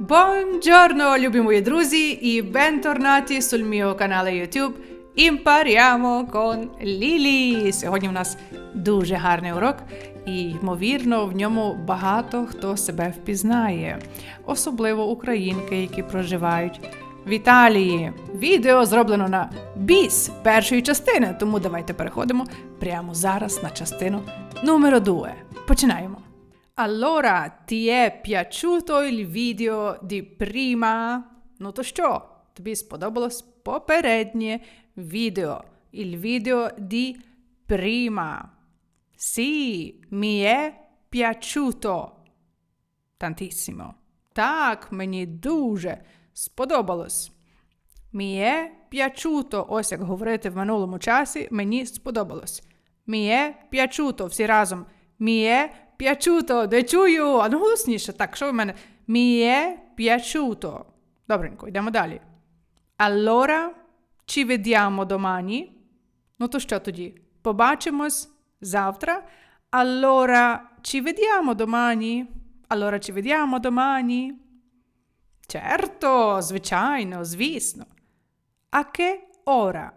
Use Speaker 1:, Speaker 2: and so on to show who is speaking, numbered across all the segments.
Speaker 1: Buongiorno, любі мої друзі, і bentornati sul mio canale YouTube Impariamo con Lili. Сьогодні в нас дуже гарний урок, і ймовірно, в ньому багато хто себе впізнає, особливо українки, які проживають в Італії. Відео зроблено на біс першої частини, тому давайте переходимо прямо зараз на частину номер 2. Починаємо. Allora, ti è piaciuto il video di prima? Ну то що? Тобі сподобалось попереднє відео. Il video di prima. Sì, mi è piaciuto. Tantissimo. Так, мені дуже сподобалось. Mi è piaciuto. Ось як говорити в минулому часі, мені сподобалось. Mi è piaciuto. Всі разом. Mi è piaciuto. Де чую? А ну голосніше. Так, що в мене? Mi è piaciuto. Добренько, йдемо далі. Allora, ci vediamo domani. Ну то що тоді? Побачимось завтра. Allora, ci vediamo domani. Allora, ci vediamo domani. Certo, звичайно, звісно. А che ora?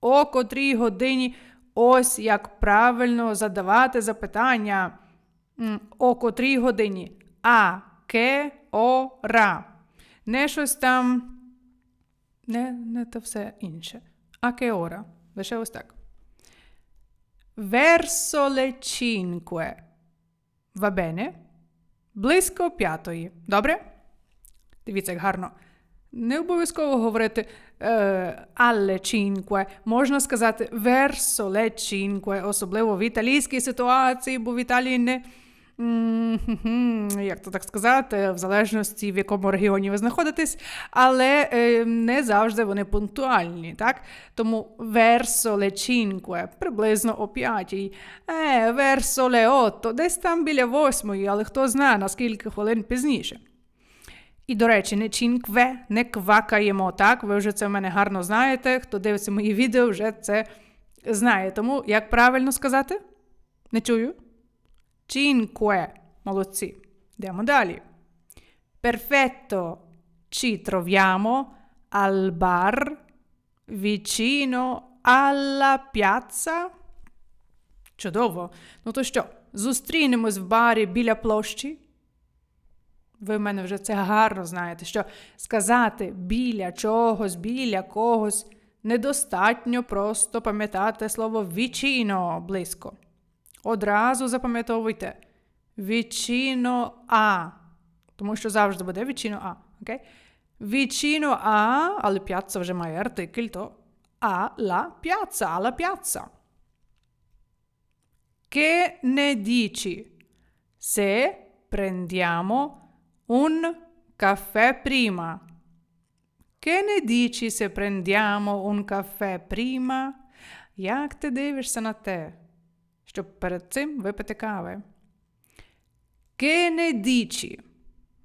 Speaker 1: О котрій годині ось як правильно задавати запитання. О котрій годині? А ке ора. Не щось там. Не, не то все інше. А ке ора. Лише ось так. Verso le cinque. Va? Близько п'ятої. Добре? Дивіться, як гарно. Не обов'язково говорити е, alle. Можна сказати verso le cinque, особливо в італійській ситуації, бо в Італії не. Як то так сказати, в залежності в якому регіоні ви знаходитесь, але е, не завжди вони пунктуальні, так? Тому verso le cinque, приблизно о п'ятій, е, verso le otto, десь там біля восьмої, але хто знає, на скільки хвилин пізніше. І, до речі, не чинкве, не квакаємо, так? Ви вже це в мене гарно знаєте. Хто дивиться мої відео, вже це знає. Тому як правильно сказати? Не чую. Cinque. Молодці. Йдемо далі. Perfetto. Ci troviamo al bar vicino alla piazza. Чудово. Ну то що, зустрінемось в барі біля площі? Ви в мене вже це гарно знаєте, що сказати біля чогось, біля когось недостатньо просто пам'ятати слово вічіно близько. Одразу запам'ятовуйте вічіно а. Тому що завжди буде вічіно а. Окей? Вічіно а, але п'яцца вже має артикль, то а ла п'яцца, а ла п'яцца. Che ne dici se prendiamo un caffè prima? Che ne dici se prendiamo un caffè prima? Як ти дивишся на те, щоб перед цим випити кави? Che ne?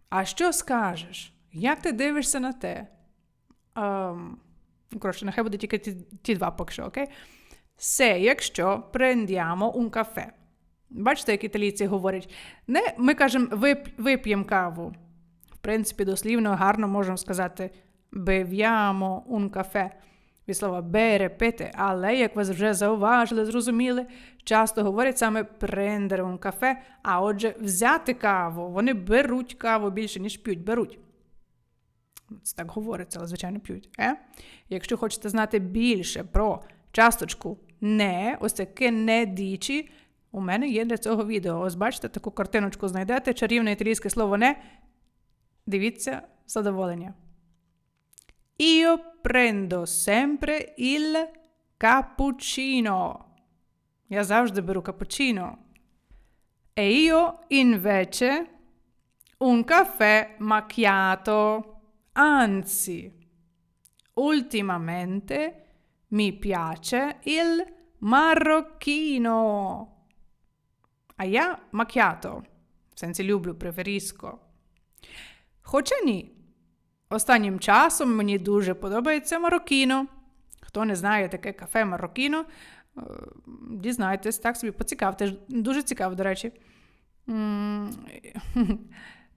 Speaker 1: А що скажеш? Як ти дивишся на те? Ем, коротше, нехай буде тільки ті, ті два поки що, окей? Се, якщо prendiamo un caffè. Бачите, як італійці говорять, не, ми кажемо вип, вип'ємо каву. В принципі, дослівно гарно можемо сказати beviamo un caffè. Від слова bere, пити, але, як ви вже зауважили, зрозуміли, часто говорять саме un caffè, а отже, взяти каву. Вони беруть каву більше, ніж п'ють, беруть. Це так говориться, але, звичайно, п'ють. Е? Якщо хочете знати більше про часточку не, ось таке не дічі, у мене є для цього відео. Ось бачите, таку картиночку знайдете, чарівне італійське слово не. Дивіться задоволення. Io prendo sempre il cappuccino. Я завжди беру капучино. E io invece un caffè macchiato. Anzi, ultimamente mi piace il marocchino. А я macchiato. В сенсі люблю, преferisco. Останнім часом мені дуже подобається Марокіно. Хто не знає таке кафе Марокіно, е, дізнайтесь, так собі поцікавте. Дуже цікаво, до речі.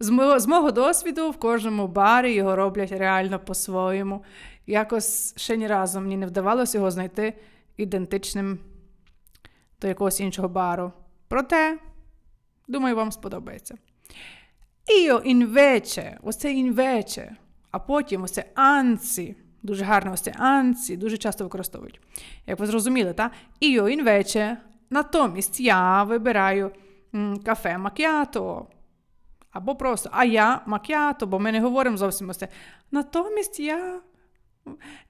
Speaker 1: З мого, досвіду в кожному барі його роблять реально по-своєму. Якось ще ні разу мені не вдавалося його знайти ідентичним до якогось іншого бару. Проте, думаю, вам сподобається. Io invece, ось це invece, а потім ось це anzi. Дуже гарно ось anzi, дуже часто використовують. Як ви зрозуміли, так? Io invece, натомість я вибираю кафе макіато. Або просто, а я макіато, бо ми не говоримо зовсім ось. Натомість я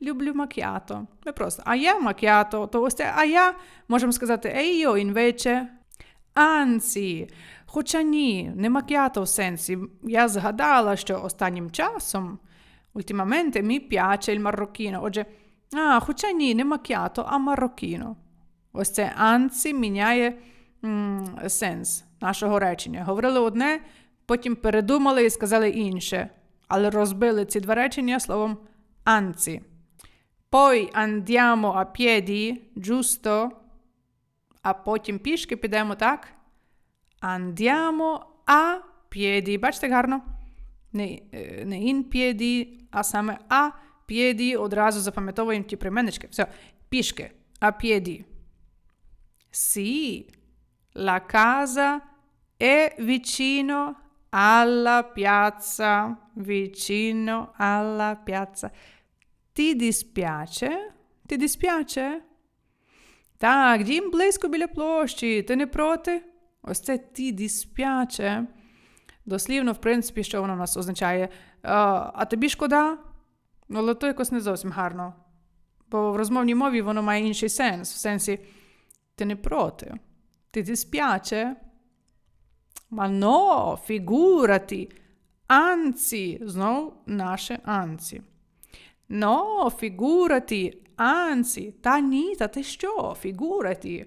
Speaker 1: люблю макіато. Не просто, а я макіато, то ось це, а я можемо сказати, io invece, anzi. Хоча ні, не макіато в сенсі. Я згадала, що останнім часом, ultimamente, mi piace il marocchino. А, хоча ні, не макіато, а мароккіно. Ось це анці міняє сенс нашого речення. Говорили одне, потім передумали і сказали інше. Але розбили ці два речення словом анці. Poi andiamo a piedi, giusto? А потім пішки підемо, так? Andiamo a piedi. Бачите гарно? Не, не in piedi, а саме a piedi. Одразу запам'ятовуємо ті прийменнички. Все, пішки. A piedi. Sì, la casa è vicino alla piazza. Vicino alla piazza. Ti dispiace? Ti dispiace? Так, дім близько біля площі. Ти не проти? Ось це ті диспяче. Дослівно, в принципі, що воно у нас означає? А, тобі шкода? Ну, але то якось не зовсім гарно. Бо в розмовній мові воно має інший сенс. В сенсі, ти не проти. Ти диспяче. Ma no, figurati. Anzi, знов наше анці. No, figurati, anzi, та ні, та ти що, figurati.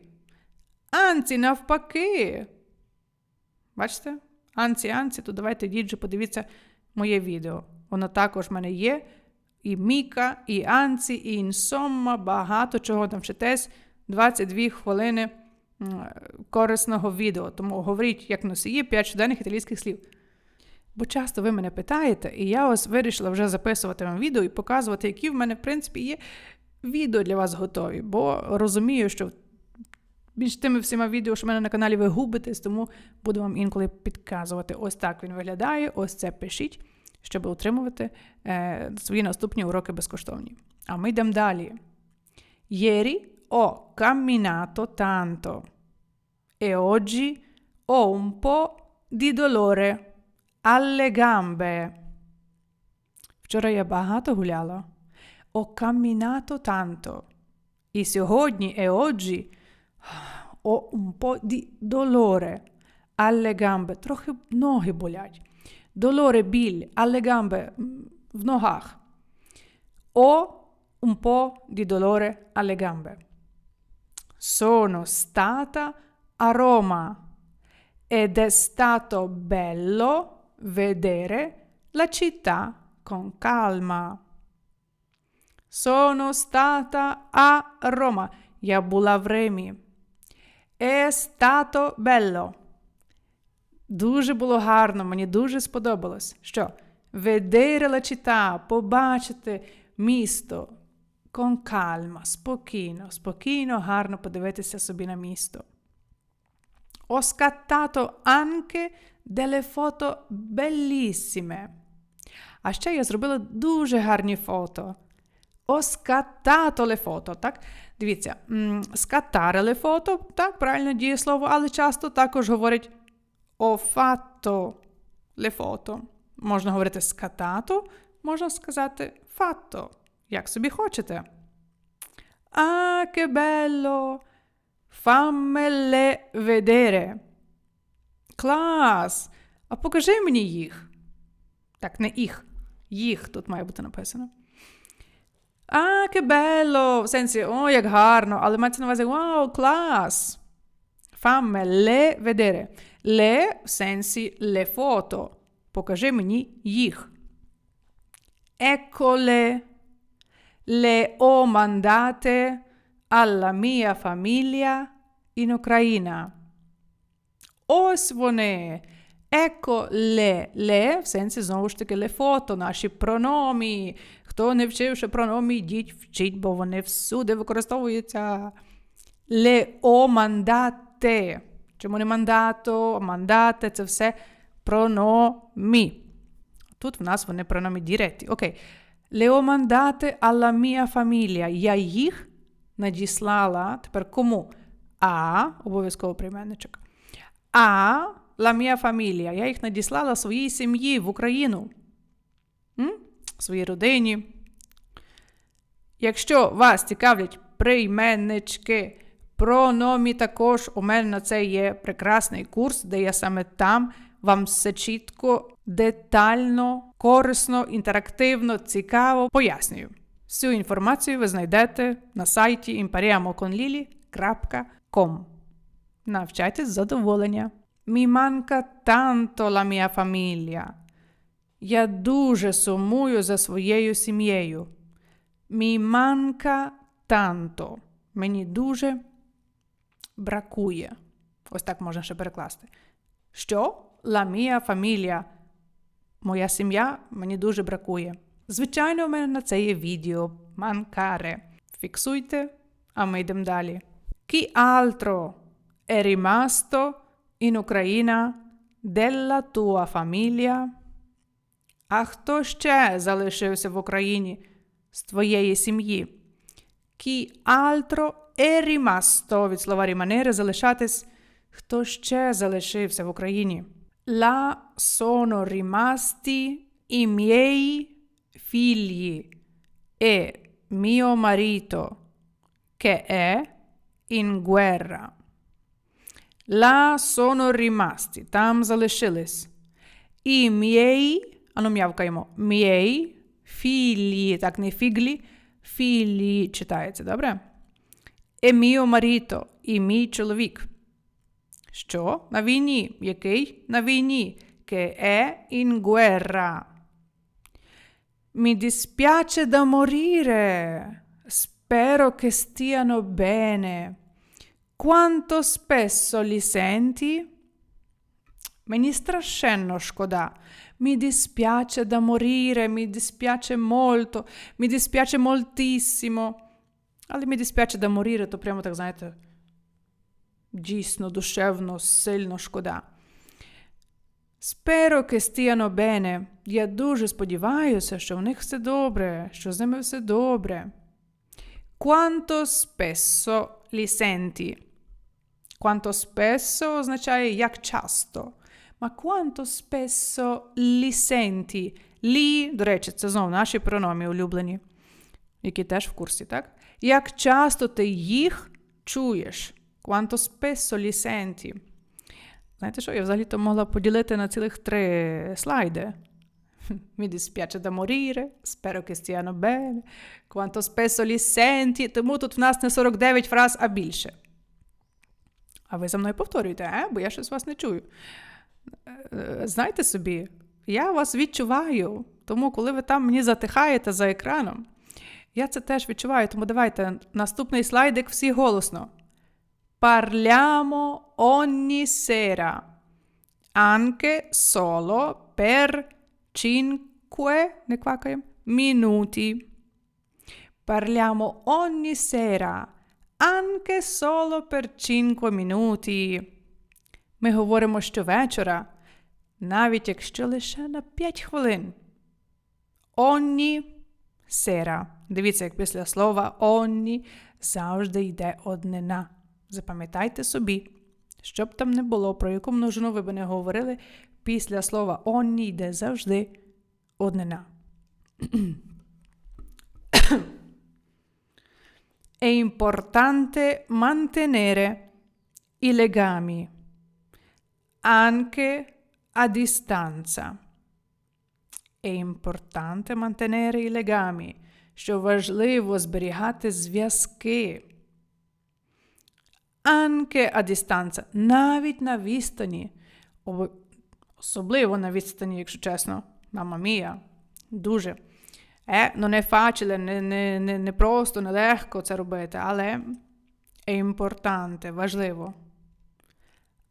Speaker 1: Анці, навпаки. Бачите? Анці, анці, то давайте діджу, подивіться моє відео. Воно також в мене є. І Міка, і Анці, і інсомма, багато чого там вчитесь. 22 хвилини корисного відео. Тому говоріть, як носії, 5 щоденних італійських слів. Бо часто ви мене питаєте, і я ось вирішила вже записувати вам відео і показувати, які в мене, в принципі, є відео для вас готові. Бо розумію, що між тими всіма відео, що в мене на каналі ви губитесь, тому буду вам інколи підказувати. Ось так він виглядає, ось це пишіть, щоб отримувати е, свої наступні уроки безкоштовні. А ми йдемо далі. Ieri ho camminato tanto e oggi ho un po' di dolore alle gambe. Вчора я багато гуляла. Ho camminato tanto. І сьогодні e oggi ho un po' di dolore alle gambe. Трохи ноги болять. Dolore біль, alle gambe в ногах. Ho un po' di dolore alle gambe. Sono stata a Roma ed è stato bello vedere la città con calma. Sono stata a Roma. Я була в Римі. È stato bello. Дуже було гарно, мені дуже сподобалось. Що? Vedere la città, побачити місто. Con calma, спокійно, спокійно, гарно подивитися собі на місто. Ho scattato anche delle foto bellissime. А ще я зробила дуже гарні фото. Le foto, так? Дивіться, скатарили фото, так, правильно дієслово, але часто також говорять fatto le foto. Можна говорити скатато, можна сказати fatto, як собі хочете. Ah, che bello! Fammele vedere. Клас! А покажи мені їх. Так, не їх. Їх тут має бути написано. А, che bello! В сенсі, о, як гарно, але мається на увазі, вау, клас! Fammele vedere. Le в сенсі le foto. Покажи мені їх. Eccole. Le ho mandate alla mia famiglia in Україна. Ось вони. Еко ле. Ле в сенсі знову ж таки ле фото, наші прономі. Хто не вчив ще прономі, йдіть вчіть, бо вони всюди використовуються. Le o. Чому не мандато, мандате це все прономі. Тут в нас вони прономі діреті. Окей. Le ho mandate alla mia. Я їх надіслала. Тепер кому? А, обов'язково прийменничок. А la mia famiglia. Я їх надіслала своїй сім'ї в Україну. М? Своїй родині. Якщо вас цікавлять прийменнички, прономі також, у мене на це є прекрасний курс, де я саме там вам все чітко, детально, корисно, інтерактивно, цікаво пояснюю. Всю інформацію ви знайдете на сайті impariamoconlili.com. Навчайтесь задоволення. Mi manca tanto la mia famiglia. Я дуже сумую за своєю сім'єю. Mi manca tanto. Мені дуже бракує. Ось так можна ще перекласти. Що? La mia famiglia. Моя сім'я мені дуже бракує. Звичайно, у мене на це є відео. Манкаре. Фіксуйте, а ми йдемо далі. Chi altro è rimasto in Ucraina della tua famiglia? А хто ще залишився в Україні з твоєї сім'ї? Chi altro è rimasto від слова rimanere залишатись. Хто ще залишився в Україні? La sono rimasti i miei figli e mio marito che è in guerra. La sono rimasti. Там залишились. І miei, ану м'явкаємо, miei, філі, так не фіглі, філі читається, добре? E mio marito, і мій чоловік. Що? На війні. Який? На війні. Che è in guerra. Mi dispiace da morire. Spero che stiano bene. Quanto spesso li senti? Мені страшенно шкода. Mi dispiace da morire, mi dispiace molto, mi dispiace moltissimo. Але mi dispiace da morire, то прямо так, знаєте, дійсно душевно, сильно шкода. Спero che stiano bene. Я дуже сподіваюся, що в них все добре, що з ними все добре. Quanto spesso li senti? Quanto spesso означає як часто. Ma quanto spesso li senti? Лі, до речі, це знову наші прономі улюблені, які теж в курсі, так? Як часто ти їх чуєш? Quanto spesso li senti? Знаєте що, я взагалі-то могла поділити на цілих три слайди. Mi dispiace da morire, spero che stiano bene, quanto spesso li senti. Тому тут в нас не 49 фраз, а більше. А ви за мною повторюєте, е? бо я щось вас не чую. Знайте собі, я вас відчуваю, тому коли ви там мені затихаєте за екраном, я це теж відчуваю. Тому давайте наступний слайдик всі голосно. Parliamo ogni sera, anche solo per 5 не квакаємо, minuti. Parliamo ogni sera, anche solo per 5 minuti. Ми говоримо щовечора, навіть якщо лише на 5 хвилин. Ogni sera. Дивіться, як після слова ogni завжди йде однина. Запам'ятайте собі, щоб там не було, про яку множину ви б не говорили, після слова ogni йде завжди однина. È importante mantenere i legami anche a distanza. È importante mantenere i legami, що важливо зберігати зв'язки. Anche a distanza, навіть на відстані. Особливо на відстані, якщо чесно, мама мія, дуже. Е, ну не facile, не, не, не, не просто, не легко це робити, але è importante, важливо.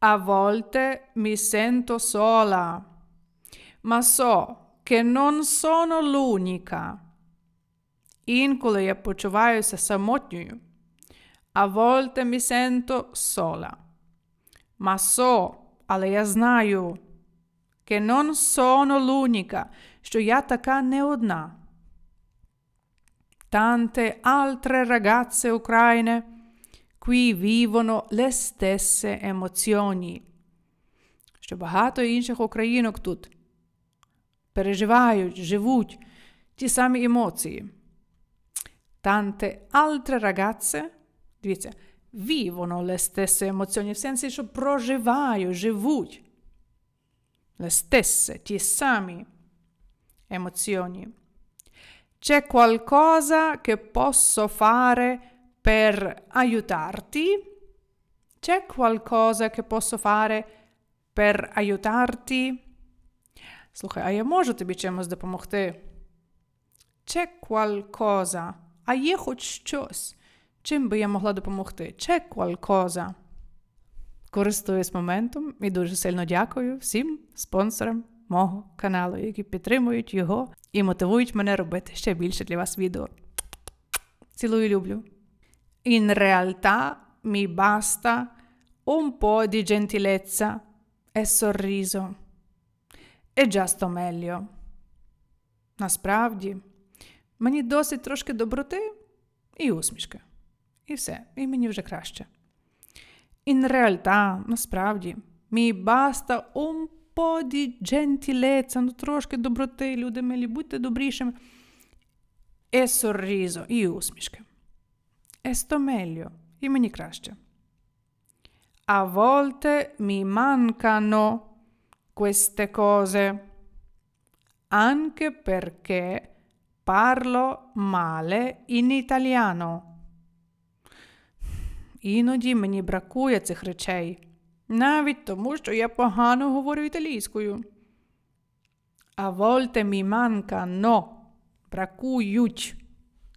Speaker 1: A volte mi sento sola, ma so che non sono l'unica. Інколи я почуваюся самотньою. A volte mi sento sola. Ma so, але я знаю, che non sono l'unica, що я така не одна. Tante altre ragazze ucraine qui vivono le stesse emozioni. Що багато інших українок тут переживають, живуть ті самі емоції. Tante altre ragazze, дивіться, vivono le stesse emozioni, в сенсі, що проживають, живуть. Le stesse, ті самі emozioni. C'è qualcosa che posso fare per aiutarti? C'è qualcosa che posso fare per aiutarti? Слухай, а я можу тобі чимось допомогти? C'è qualcosa. А є хоч щось. Чим би я могла допомогти? C'è qualcosa. Користуюсь моментом і дуже сильно дякую всім спонсорам мого каналу, які підтримують його і мотивують мене робити ще більше для вас відео. Цілую люблю. In realtà mi basta un po' di gentilezza e sorriso. E già sto meglio. Насправді, мені досить трошки доброти і усмішки. І все, і мені вже краще. In realtà, насправді, mi basta un po' di gentilezza, ну трошки доброти, люди милі, будьте добрішими. E sorriso, і усмішки. E sto meglio, і мені краще. A volte mi mancano queste cose, anche perché parlo male in italiano. Іноді мені бракує цих речей, навіть тому, що я погано говорю італійською. A volte mi mancano, бракують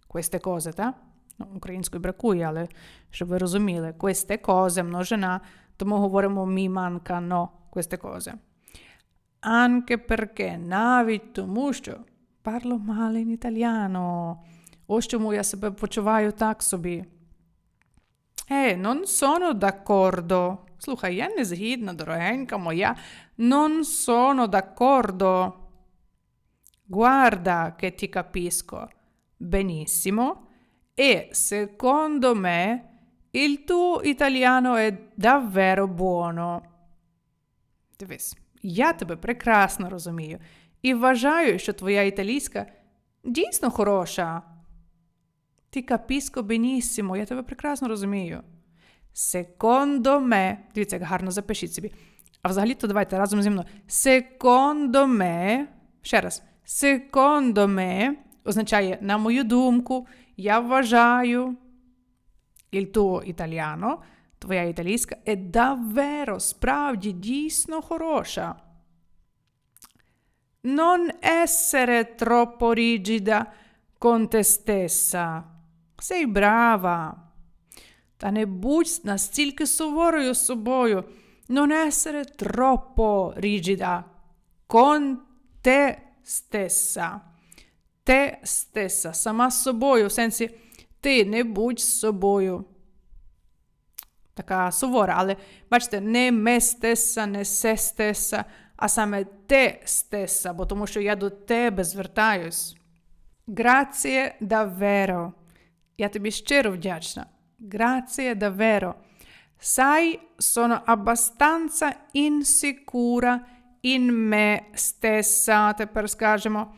Speaker 1: queste cose, так? Ну, українською бракує, але щоб ви розуміли, queste cose множина, тому говоримо mi mancano queste cose. Anche perché, навіть тому, що parlo male in italiano. Ось чому я себе почуваю так собі. Е, non sono d'accordo. Слухай, я не згідна, дорогенька моя. Non sono d'accordo. Guarda che ti capisco benissimo e secondo me il tuo italiano è davvero buono. Дивись, я тебе прекрасно розумію і вважаю, що твоя італійська дійсно хороша. Ти capisco benissimo, я тебе прекрасно розумію. Secondo me, дивіться, як гарно запишіть собі. А взагалі-то давайте разом зі мною. Secondo me, ще раз, secondo me означає, на мою думку, я вважаю, il tuo italiano, твоя італійська, è davvero, справді, дійсно хороша. Non essere troppo rigida con te stessa. Sei brava. Та не будь настільки суворою з собою. Non essere troppo rigida con te stessa. Те стеса, сама з собою, в сенсі ти не будь з собою. Така сувора, але бачите, не ме стеса, не се стеса, а саме те стеса, бо тому що я до тебе звертаюсь. Grazie davvero. Я тобі щиро вдячна. Grazie davvero. Sai, sono abbastanza insicura in me stessa, тепер скажемо,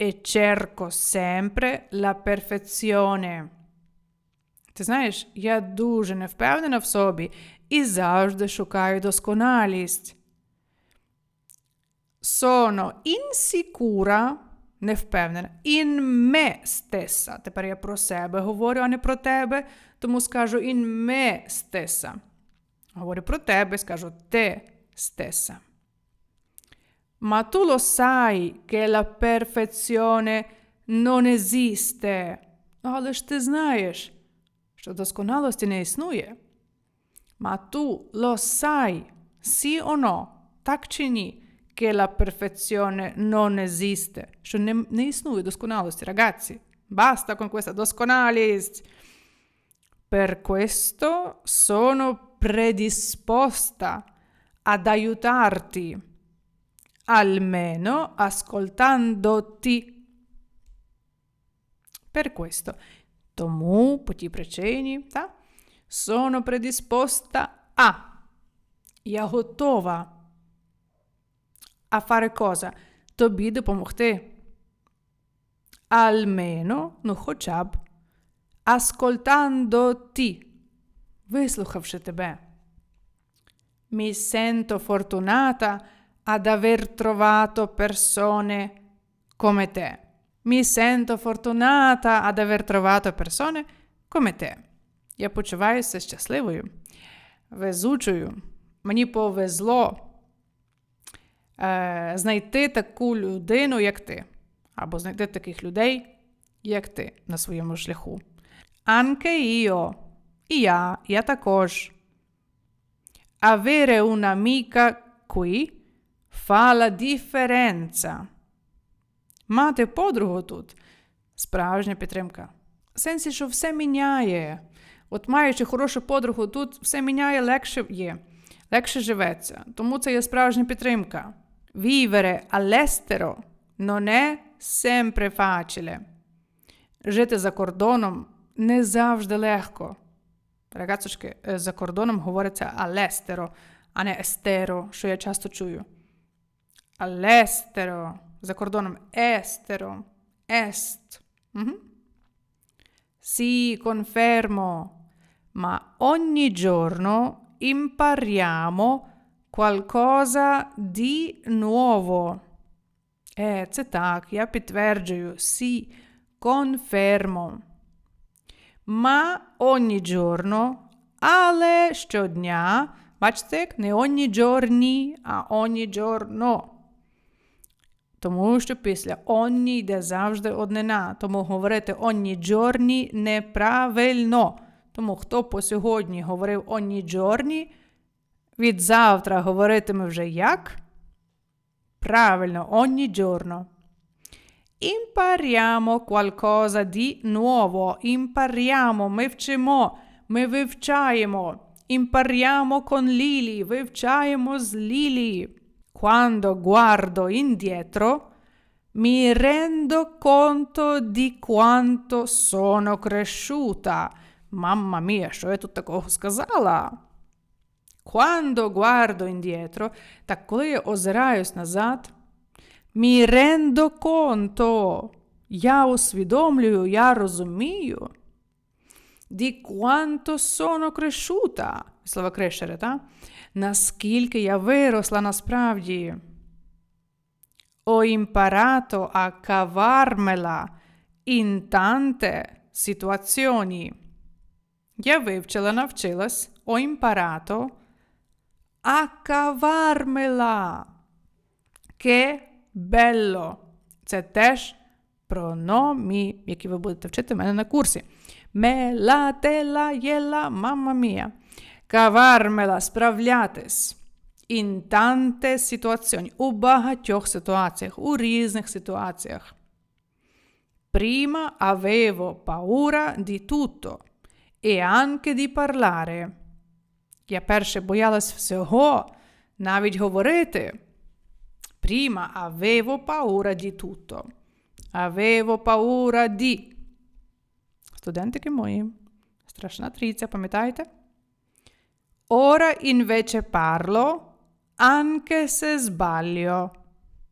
Speaker 1: e cerco sempre la perfezione. Ти знаєш, я дуже не впевнена в собі і завжди шукаю досконалість. Sono insicura, не впевнена, in me stessa. Тепер я про себе говорю, а не про тебе, тому скажу in me stessa. Говорю про тебе, скажу te stessa. Ma tu lo sai che la perfezione non esiste, ależ ty znajesz, że doskonałość nie istnieje. Ma tu lo sai, sì o no, tak czy nie, che la perfezione non esiste, że nie, nie istnieje doskonałość, ragazzi. Basta con questa doskonałość. Per questo sono predisposta ad aiutarti almeno ascoltandoti. Per questo. Тому, по тій причині, та, sono predisposta a. Я готова. А fare cosa? Тобі допомогти. Almeno, ну хоча б, ascoltandoti, вислухавши тебе. Mi sento fortunata ad aver trovato persone come te. Mi sento fortunata ad aver trovato persone come te. Я почуваюся щасливою, везучою. Мені повезло е, знайти таку людину, як ти, або знайти таких людей, як ти, на своєму шляху. Anche io. І я, я також. Avere un'amica qui fa la differenza. Мати подругу тут справжня підтримка. В сенсі, що все міняє. От маючи хорошу подругу, тут все міняє, легше є, легше живеться. Тому це є справжня підтримка. Vivere all'estero non è sempre facile. Жити за кордоном не завжди легко. Рагацочки, за кордоном говориться all'estero, а не естеро, що я часто чую. All'estero. За кордоном estero. Est. Угу. Sì, confermo. Ma ogni giorno impariamo qualcosa di nuovo. Е, це так, я підтверджую. Sì, confermo. Ma ogni giorno, але щодня, бачите, як не ogni giorni, а ogni giorno. Тому що після ogni йде завжди однина. Тому говорити ogni giorni неправильно. Тому хто по сьогодні говорив ogni giorni, від завтра говоритиме вже як? Правильно, ogni giorno. Impariamo qualcosa di nuovo. Impariamo, ми вчимо, ми вивчаємо. Impariamo con Lili, вивчаємо з Лілі. Quando guardo indietro, mi rendo conto di quanto sono cresciuta. Mamma mia, що я тут такого сказала? Quando guardo indietro, так коли я озираюсь назад, mi rendo conto, я усвідомлюю, я розумію, di quanto sono cresciuta, слова crescere, та? Наскільки я виросла насправді. Imparato a cavarmela in tante situazioni. Я вивчила, навчилась, ho imparato a cavarmela. Che bello. Це теж прономі, які ви будете вчити в мене на курсі. Мела, тела, єла, мамма мія. Кавармела справлятись. Tante situazioni. У багатьох ситуаціях, у різних ситуаціях. Prima avevo paura di tutto e anche di parlare. Я перше боялась всього, навіть говорити. Prima avevo paura di tutto. Avevo paura di. Студентики мої. Страшна трійця, пам'ятаєте? Ora invece parlo, anche se sbaglio.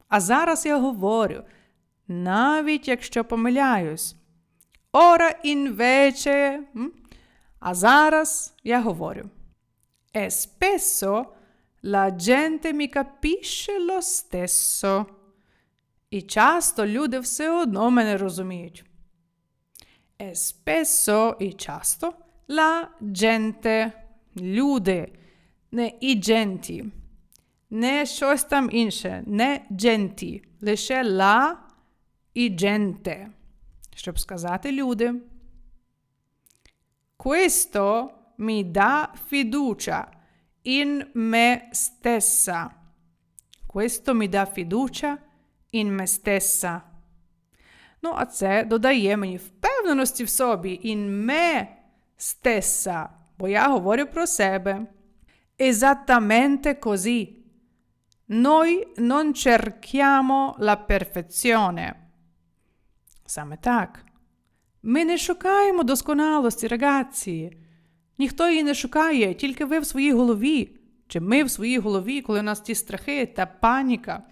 Speaker 1: А зараз я говорю, навіть якщо помиляюсь. Ora invece. А зараз я говорю. E spesso la gente mi capisce lo stesso. І часто люди все одно мене розуміють. E spesso і часто la gente люди, не і дженті, не щось там інше, не дженті, лише ла і дженте, щоб сказати люди. Questo mi dà fiducia in me stessa. Questo mi dà fiducia in me stessa. Ну, а це додає мені впевненості в собі in me stessa, бо я говорю про себе. Esattamente così. Noi non cerchiamo la perfezione. Саме так. Ми не шукаємо досконалості, рагazzi. Ніхто її не шукає, тільки ви в своїй голові. Чи ми в своїй голові, коли у нас ті страхи та паніка,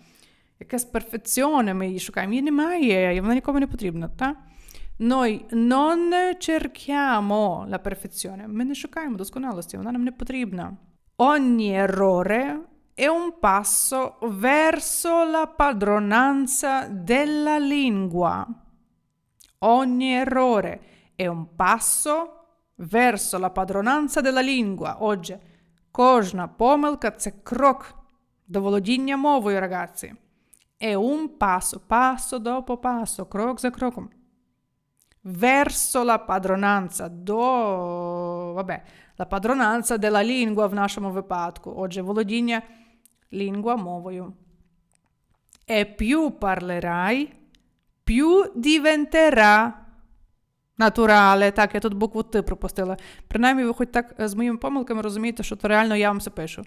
Speaker 1: якась перфекціоне, ми її шукаємо. Її немає, і вона нікому не потрібна. Та? Noi non cerchiamo la perfezione. Ми не шукаємо досконалості, вона нам не потрібна. Ogni errore è un passo verso la padronanza della lingua. Ogni errore è un passo verso la padronanza della lingua. Отже, кожна помилка це крок до володіння мовою, ragazzi. È un passo, passo dopo passo, крок за кроком. Verso la padronanza до, vabbè, la padronanza della lingua в нашому випадку. Отже, володіння лінгва мовою. E più parlerai, più diventerà натурале. Так, я тут букву Т пропустила. Принаймні, ви хоч так е, з моїми помилками розумієте, що то реально я вам все пишу.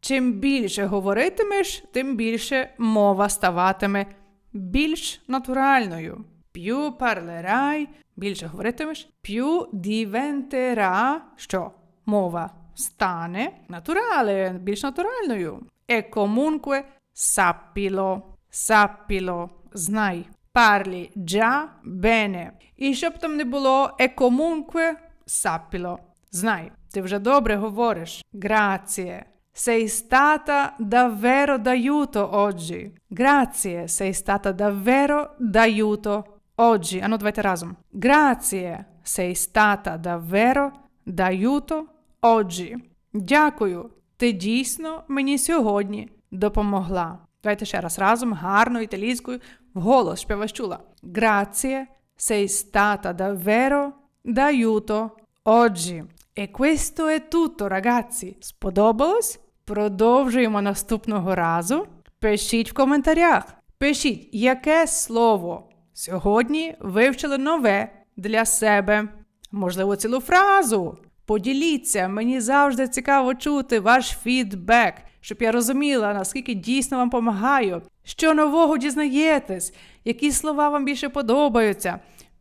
Speaker 1: Чим більше говоритимеш, тим більше мова ставатиме більш натуральною. Più parlerai, більше говоритимеш, più diventerà, що мова стане натурале, більш натуральною. E comunque sappilo, sappilo, знай. Parli già bene. І щоб там не було, e comunque sappilo. Знай, ти вже добре говориш. Grazie. Sei stata davvero d'aiuto oggi. Grazie, sei stata davvero d'aiuto oggi. Ану, давайте разом. Grazie, sei stata davvero d'aiuto oggi. Дякую. Ти дійсно мені сьогодні допомогла. Давайте ще раз разом, гарно італійською, вголос, щоб я вас чула. Grazie, sei stata davvero d'aiuto oggi. E questo è tutto, ragazzi. Сподобалось? Продовжуємо наступного разу. Пишіть в коментарях. Пишіть, яке слово сьогодні вивчили нове для себе. Можливо, цілу фразу. Поділіться, мені завжди цікаво чути ваш фідбек, щоб я розуміла, наскільки дійсно вам допомагаю, що нового дізнаєтесь, які слова вам більше подобаються.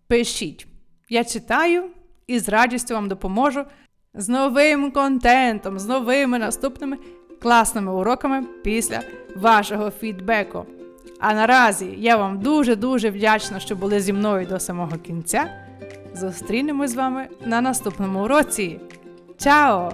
Speaker 1: Пишіть. Я читаю і з радістю вам допоможу з новим контентом, з новими наступними класними уроками після вашого фідбеку. А наразі я вам дуже-дуже вдячна, що були зі мною до самого кінця. Зустрінемось з вами на наступному уроці. Чао!